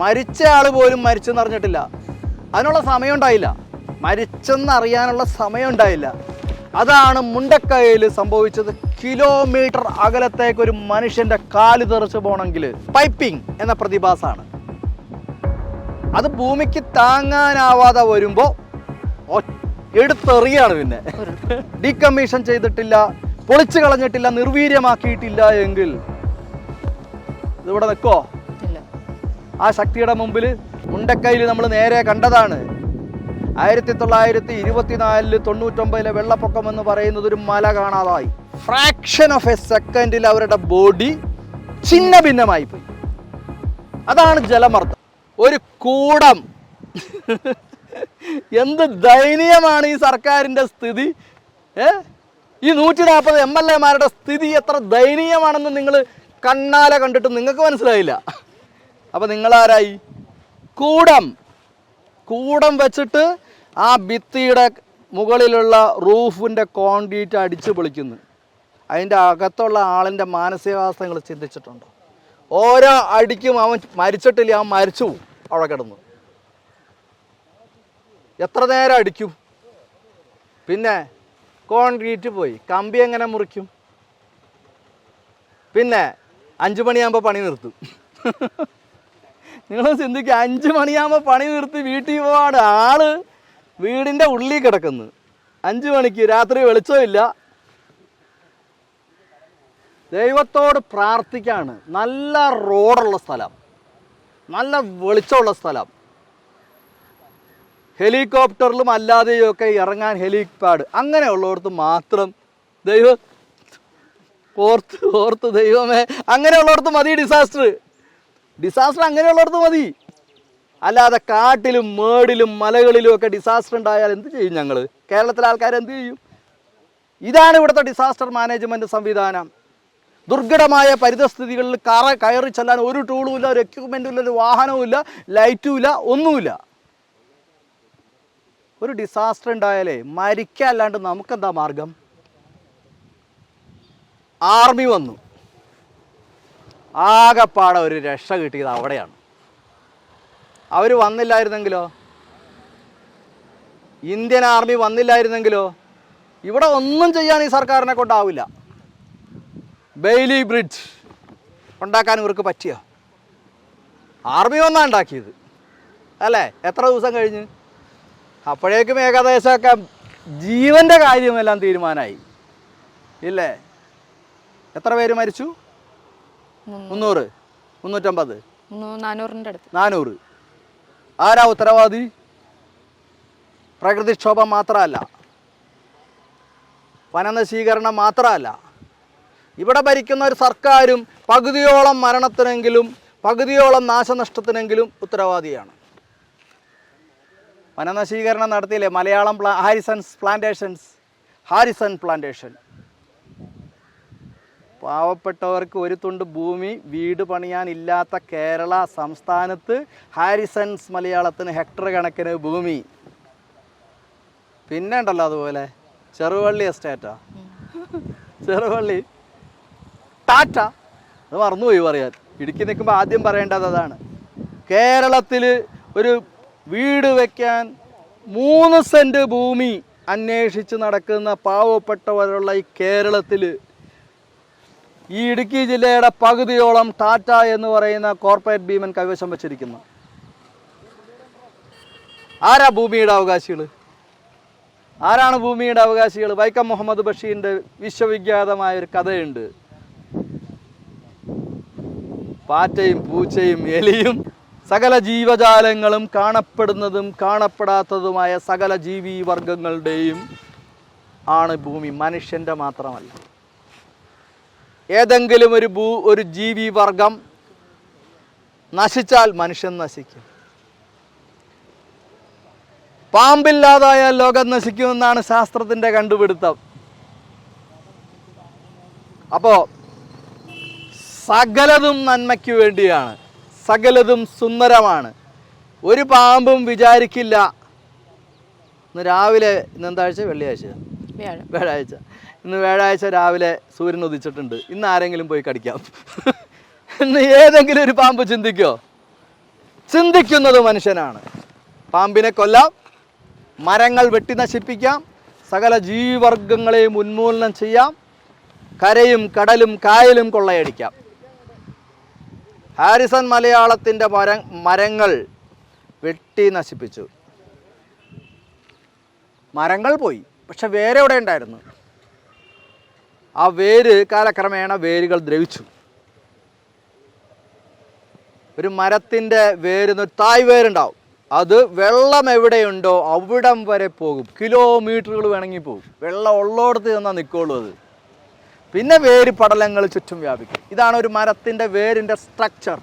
മരിച്ച ആൾ പോലും മരിച്ചെന്ന് അറിഞ്ഞിട്ടില്ല. അതിനുള്ള സമയം ഉണ്ടായില്ല. മരിച്ചെന്ന് അറിയാനുള്ള സമയം ഉണ്ടായില്ല. അതാണ് മുണ്ടക്കയിൽ സംഭവിച്ചത് കിലോമീറ്റർ അകലത്തേക്ക് ഒരു മനുഷ്യന്റെ കാൽ തെറിച്ച് പോകണമെങ്കിൽ പൈപ്പിംഗ് എന്ന പ്രതിഭാസമാണ് അത് ഭൂമിക്ക് താങ്ങാനാവാതെ വരുമ്പോൾ എടുത്തെറിയാണ് പിന്നെ. ഡീകമ്മീഷൻ ചെയ്തിട്ടില്ല പൊളിച്ചു കളഞ്ഞിട്ടില്ല നിർവീര്യമാക്കിയിട്ടില്ല എങ്കിൽ. ഇതിവിടെ നിൽക്കോ ആ ശക്തിയുടെ മുമ്പിൽ മുണ്ടക്കൈയിൽ നമ്മൾ നേരെ കണ്ടതാണ്. ആയിരത്തി തൊള്ളായിരത്തി ഇരുപത്തിനാലിൽ തൊണ്ണൂറ്റൊമ്പതിലെ വെള്ളപ്പൊക്കം എന്ന് പറയുന്നത് ഒരു മല കാണാതായി. ഫ്രാക്ഷൻ ഓഫ് എ സെക്കൻഡിൽ അവരുടെ ബോഡി ചിന്ന ഭിന്നമായി പോയി. അതാണ് ജലമർദ്ദം. ഒരു കൂടം. എന്ത് ദയനീയമാണ് ഈ സർക്കാരിന്റെ സ്ഥിതി? ഏ? ഈ നൂറ്റി നാൽപ്പത് എം എൽ എമാരുടെ സ്ഥിതി എത്ര ദയനീയമാണെന്ന് നിങ്ങൾ കണ്ണാലെ കണ്ടിട്ട് നിങ്ങൾക്ക് മനസ്സിലായില്ല. അപ്പം നിങ്ങളാരായി? കൂടം. കൂടം വെച്ചിട്ട് ആ ഭിത്തിയുടെ മുകളിലുള്ള റൂഫിന്റെ കോൺക്രീറ്റ് അടിച്ച് പൊളിക്കുന്നു. അതിന്റെ അകത്തുള്ള ആളിന്റെ മാനസികാവസ്ഥ നിങ്ങൾ ചിന്തിച്ചിട്ടുണ്ടോ. ഓരോ അടിക്കും അവൻ മരിച്ചിട്ടില്ല അവൻ മരിച്ചു പോവും അവിടെ കിടന്നു. എത്ര നേരം അടിക്കും? പിന്നെ കോൺക്രീറ്റ് പോയി കമ്പി എങ്ങനെ മുറിക്കും? പിന്നെ അഞ്ചു മണിയാകുമ്പോൾ പണി നിർത്തും. നിങ്ങൾ ചിന്തിക്കുക അഞ്ച് മണിയാകുമ്പോൾ പണി നിർത്തി വീട്ടിൽ പോവാണ് ആൾ വീടിന്റെ ഉള്ളിൽ കിടക്കുന്നു. അഞ്ച് മണിക്ക് രാത്രി വെളിച്ചമില്ല ദൈവത്തോട് പ്രാർത്ഥിക്കാണ്. നല്ല റോഡുള്ള സ്ഥലം. നല്ല വെളിച്ചമുള്ള സ്ഥലം. ഹെലികോപ്റ്ററിലും അല്ലാതെയും ഒക്കെ ഇറങ്ങാൻ ഹെലിപാഡ്. അങ്ങനെയുള്ളവർക്ക് മാത്രം ദൈവം ഓർത്ത് ഓർത്ത് ദൈവമേ അങ്ങനെയുള്ളവർക്ക് മതി ഡിസാസ്റ്റർ. ഡിസാസ്റ്റർ അങ്ങനെയുള്ളിടത്ത് മതി. അല്ലാതെ കാട്ടിലും മേടിലും മലകളിലും ഒക്കെ ഡിസാസ്റ്റർ ഉണ്ടായാൽ എന്ത് ചെയ്യും ഞങ്ങൾ കേരളത്തിലെ ആൾക്കാർ എന്ത് ചെയ്യും? ഇതാണ് ഇവിടുത്തെ ഡിസാസ്റ്റർ മാനേജ്മെന്റ് സംവിധാനം. ദുർഘടമായ പരിതസ്ഥിതികളിൽ കറ കയറി ചെല്ലാൻ ഒരു ടൂളും ഇല്ല ഒരു എക്യുപ്മെന്റും ഇല്ല ഒരു വാഹനവും ഇല്ല ലൈറ്റും ഇല്ല ഒന്നുമില്ല ഒരു ഡിസാസ്റ്റർ ഉണ്ടായാലേ മരിക്കല്ലാണ്ട് നമുക്കെന്താ മാർഗം? ആർമി വന്നു. ആകെപ്പാടെ ഒരു രക്ഷ കിട്ടിയത് അവിടെയാണ്. അവർ വന്നില്ലായിരുന്നെങ്കിലോ? ഇന്ത്യൻ ആർമി വന്നില്ലായിരുന്നെങ്കിലോ? ഇവിടെ ഒന്നും ചെയ്യാൻ ഈ സർക്കാരിനെ കൊണ്ടാവില്ല. ബെയിലി ബ്രിഡ്ജ് ഉണ്ടാക്കാൻ ഇവർക്ക് പറ്റിയോ? ആർമി ഒന്നാണ് ഉണ്ടാക്കിയത്. അല്ലേ? എത്ര ദിവസം കഴിഞ്ഞ്? അപ്പോഴേക്കും ഏകദേശമൊക്കെ ജീവന്റെ കാര്യമെല്ലാം തീരുമാനമായി. ഇല്ലേ? എത്ര പേര് മരിച്ചു? മുന്നൂറ്. മുന്നൂറ്റമ്പത്. നാനൂറിന്റെ അടുത്ത്. നാനൂറ്. ആരാ ഉത്തരവാദി? പ്രകൃതിക്ഷോഭം മാത്രമല്ല. വനനശീകരണം മാത്രമല്ല. ഇവിടെ ഭരിക്കുന്ന ഒരു സർക്കാരും പകുതിയോളം മരണത്തിനെങ്കിലും പകുതിയോളം നാശനഷ്ടത്തിനെങ്കിലും ഉത്തരവാദിയാണ്. വനനശീകരണം നടത്തിയില്ലേ? മലയാളം പ്ലാ ഹാരിസൺസ് പ്ലാന്റേഷൻസ് ഹാരിസൺ പ്ലാന്റേഷൻ പാവപ്പെട്ടവർക്ക് ഒരു തുണ്ട് ഭൂമി വീട് പണിയാനില്ലാത്ത കേരള സംസ്ഥാനത്ത് ഹാരിസൺസ് മലയാളത്തിന് ഹെക്ടർ കണക്കിന് ഭൂമി. പിന്നെ ഉണ്ടല്ലോ അതുപോലെ. ചെറുവള്ളി എസ്റ്റേറ്റാ. ചെറുവള്ളി ടാറ്റ. അത് മറന്നുപോയി പറയാൻ. ഇടുക്കി നിൽക്കുമ്പോൾ ആദ്യം പറയേണ്ടത് അതാണ്. കേരളത്തിൽ ഒരു വീട് വയ്ക്കാൻ മൂന്ന് സെന്റ് ഭൂമി അന്വേഷിച്ച് നടക്കുന്ന പാവപ്പെട്ടവരുള്ള ഈ കേരളത്തിൽ ഈ ഇടുക്കി ജില്ലയുടെ പകുതിയോളം ടാറ്റ എന്ന് പറയുന്ന കോർപ്പറേറ്റ് ഭീമൻ കൈവശം വച്ചിരിക്കുന്നു. ആരാ ഭൂമിയുടെ അവകാശികൾ ആരാണ് ഭൂമിയുടെ അവകാശികൾ വൈക്കം മുഹമ്മദ് ബഷീറിന്റെ വിശ്വവിഖ്യാതമായ ഒരു കഥയുണ്ട്. പാറ്റയും പൂച്ചയും എലിയും സകല ജീവജാലങ്ങളും കാണപ്പെടുന്നതും കാണപ്പെടാത്തതുമായ സകല ജീവി വർഗങ്ങളുടെയും ആണ് ഭൂമി. മനുഷ്യന്റെ മാത്രമല്ല. ഏതെങ്കിലും ഒരു ഭൂ ഒരു ജീവി വർഗം നശിച്ചാൽ മനുഷ്യൻ നശിക്കും. പാമ്പില്ലാതായാൽ ലോകം നശിക്കുമെന്നാണ് ശാസ്ത്രത്തിന്റെ കണ്ടുപിടുത്തം. അപ്പോൾ സകലതും നന്മയ്ക്ക് വേണ്ടിയാണ്. സകലതും സുന്ദരമാണ്. ഒരു പാമ്പും വിചാരിക്കില്ല. ഇന്ന് രാവിലെ ഇന്ന് എന്താഴ്ച വെള്ളിയാഴ്ച. വ്യാഴാഴ്ച. ഇന്ന് വ്യാഴാഴ്ച രാവിലെ സൂര്യൻ ഉദിച്ചിട്ടുണ്ട്. ഇന്ന് ആരെങ്കിലും പോയി കടിക്കാം? ഇന്ന് ഏതെങ്കിലും ഒരു പാമ്പ് ചിന്തിക്കോ? ചിന്തിക്കുന്നത് മനുഷ്യനാണ്. പാമ്പിനെ കൊല്ലാം മരങ്ങൾ വെട്ടി നശിപ്പിക്കാം സകല ജീവർഗങ്ങളെയും ഉന്മൂലനം ചെയ്യാം കരയും കടലും കായലും കൊള്ളയടിക്കാം. ഹാരിസൺ മലയാളത്തിന്റെ മര മരങ്ങൾ വെട്ടി നശിപ്പിച്ചു. മരങ്ങൾ പോയി. പക്ഷെ വേരെവിടെ ഉണ്ടായിരുന്നു? ആ വേര് കാലക്രമേണ വേരുകൾ ദ്രവിച്ചു. ഒരു മരത്തിന്റെ വേരുന്ന് തായ് വേരുണ്ടാവും. അത് വെള്ളം എവിടെയുണ്ടോ അവിടം വരെ പോകും. കിലോമീറ്ററുകൾ വേണമെങ്കിൽ പോകും. വെള്ളം ഉള്ളോടത്ത് ചെന്നാൽ നിൽക്കുള്ളൂ അത്. പിന്നെ വേര് പടലങ്ങൾ ചുറ്റും വ്യാപിക്കും. ഇതാണ് ഒരു മരത്തിന്റെ വേരിന്റെ സ്ട്രക്ചർ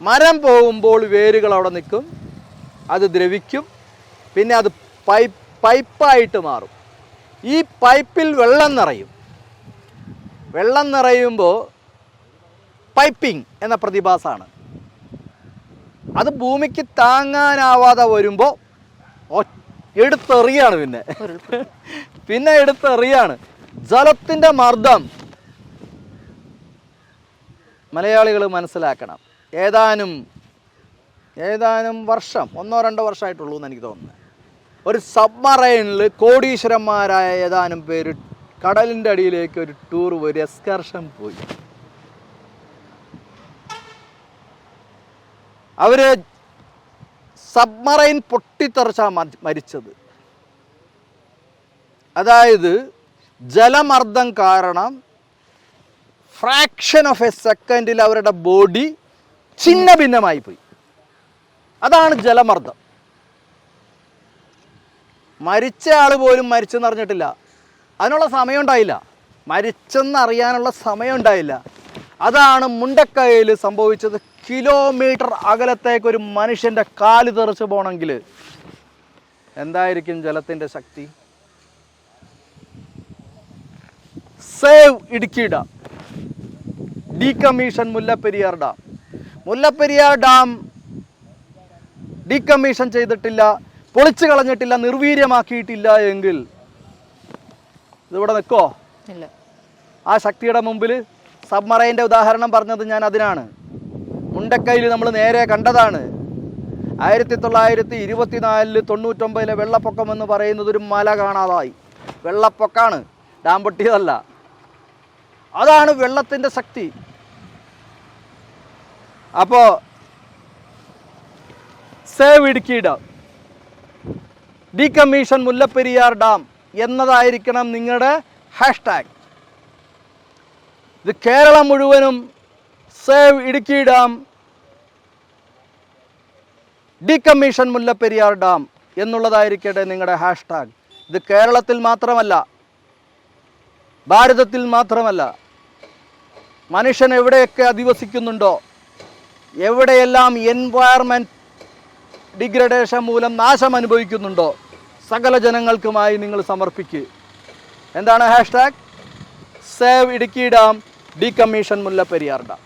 മരം പോകുമ്പോൾ വേരുകൾ അവിടെ നിൽക്കും. അത് ദ്രവിക്കും. പിന്നെ അത് പൈപ്പ് പൈപ്പായിട്ട് മാറും. ഈ പൈപ്പിൽ വെള്ളം നിറയും. വെള്ളം നിറയുമ്പോൾ പൈപ്പിംഗ് എന്ന പ്രതിഭാസമാണ് അത് ഭൂമിക്ക് താങ്ങാനാവാതെ വരുമ്പോൾ എടുത്തെറിയാണ് പിന്നെ. പിന്നെ എടുത്തെറിയാണ്. ജലത്തിന്റെ മർദ്ദം. മലയാളികൾ മനസ്സിലാക്കണം. ഏതാനും ഏതാനും വർഷം ഒന്നോ രണ്ടോ വർഷമായിട്ടുള്ളൂ എന്ന് എനിക്ക് തോന്നുന്നത് ഒരു സബ്മറൈനിൽ കോടീശ്വരന്മാരായ ഏതാനും പേര് കടലിന്റെ അടിയിലേക്ക് ഒരു ടൂർ ഒരു എക്സ്കർഷൻ പോയി. അവർ സബ്മറൈൻ പൊട്ടിത്തെറിച്ചാ മരി- മരിച്ചത്. അതായത് ജലമർദ്ദം കാരണം ഫ്രാക്ഷൻ ഓഫ് എ സെക്കൻഡിൽ അവരുടെ ബോഡി ഛിന്ന ഭിന്നമായി പോയി. അതാണ് ജലമർദ്ദം. മരിച്ച ആൾ പോലും മരിച്ചെന്ന് അറിഞ്ഞിട്ടില്ല. അതിനുള്ള സമയം ഉണ്ടായില്ല മരിച്ചെന്ന് അറിയാനുള്ള സമയം ഉണ്ടായില്ല അതാണ് മുണ്ടക്കയിൽ സംഭവിച്ചത് കിലോമീറ്റർ അകലത്തേക്ക് ഒരു മനുഷ്യന്റെ കാൽ തെറിച്ച് പോകണമെങ്കിൽ എന്തായിരിക്കും ജലത്തിന്റെ ശക്തി? Save Idukki dam. Decommission Mullaperiyar dam. Mullaperiyar dam decommission ചെയ്തിട്ടില്ല. പൊളിച്ചു കളഞ്ഞിട്ടില്ല നിർവീര്യമാക്കിയിട്ടില്ല എങ്കിൽ. ഇതിവിടെ നിൽക്കോ ആ ശക്തിയുടെ മുമ്പിൽ സബ്മറൈന്റെ ഉദാഹരണം പറഞ്ഞത് ഞാൻ അതിനാണ്. മുണ്ടക്കയിൽ നമ്മൾ നേരെ കണ്ടതാണ്. ആയിരത്തി തൊള്ളായിരത്തി ഇരുപത്തിനാലിൽ തൊണ്ണൂറ്റൊമ്പതിലെ വെള്ളപ്പൊക്കം എന്ന് പറയുന്നത് ഒരു മല കാണാതായി. വെള്ളപ്പൊക്കാണ്. ഡാം പൊട്ടിയതല്ല അതാണ് വെള്ളത്തിന്റെ ശക്തി. അപ്പോൾ save Idukki dam decommission Mullaperiyar dam എന്നതായിരിക്കണം നിങ്ങളുടെ ഹാഷ്ടാഗ്. ഇത് കേരളം മുഴുവനും save Idukki dam decommission Mullaperiyar dam എന്നുള്ളതായിരിക്കട്ടെ നിങ്ങളുടെ ഹാഷ്ടാഗ്. ഇത് കേരളത്തിൽ മാത്രമല്ല ഭാരതത്തിൽ മാത്രമല്ല. മനുഷ്യൻ എവിടെയൊക്കെ അധിവസിക്കുന്നുണ്ടോ എവിടെയെല്ലാം എൻവയർമെന്റ് ഡിഗ്രഡേഷൻ മൂലം നാശം അനുഭവിക്കുന്നുണ്ടോ? സകല ജനങ്ങൾക്കുമായി നിങ്ങൾ സമർപ്പിക്കുക എന്താണ് hashtag? Save Idukki dam decommission Mullaperiyar dam.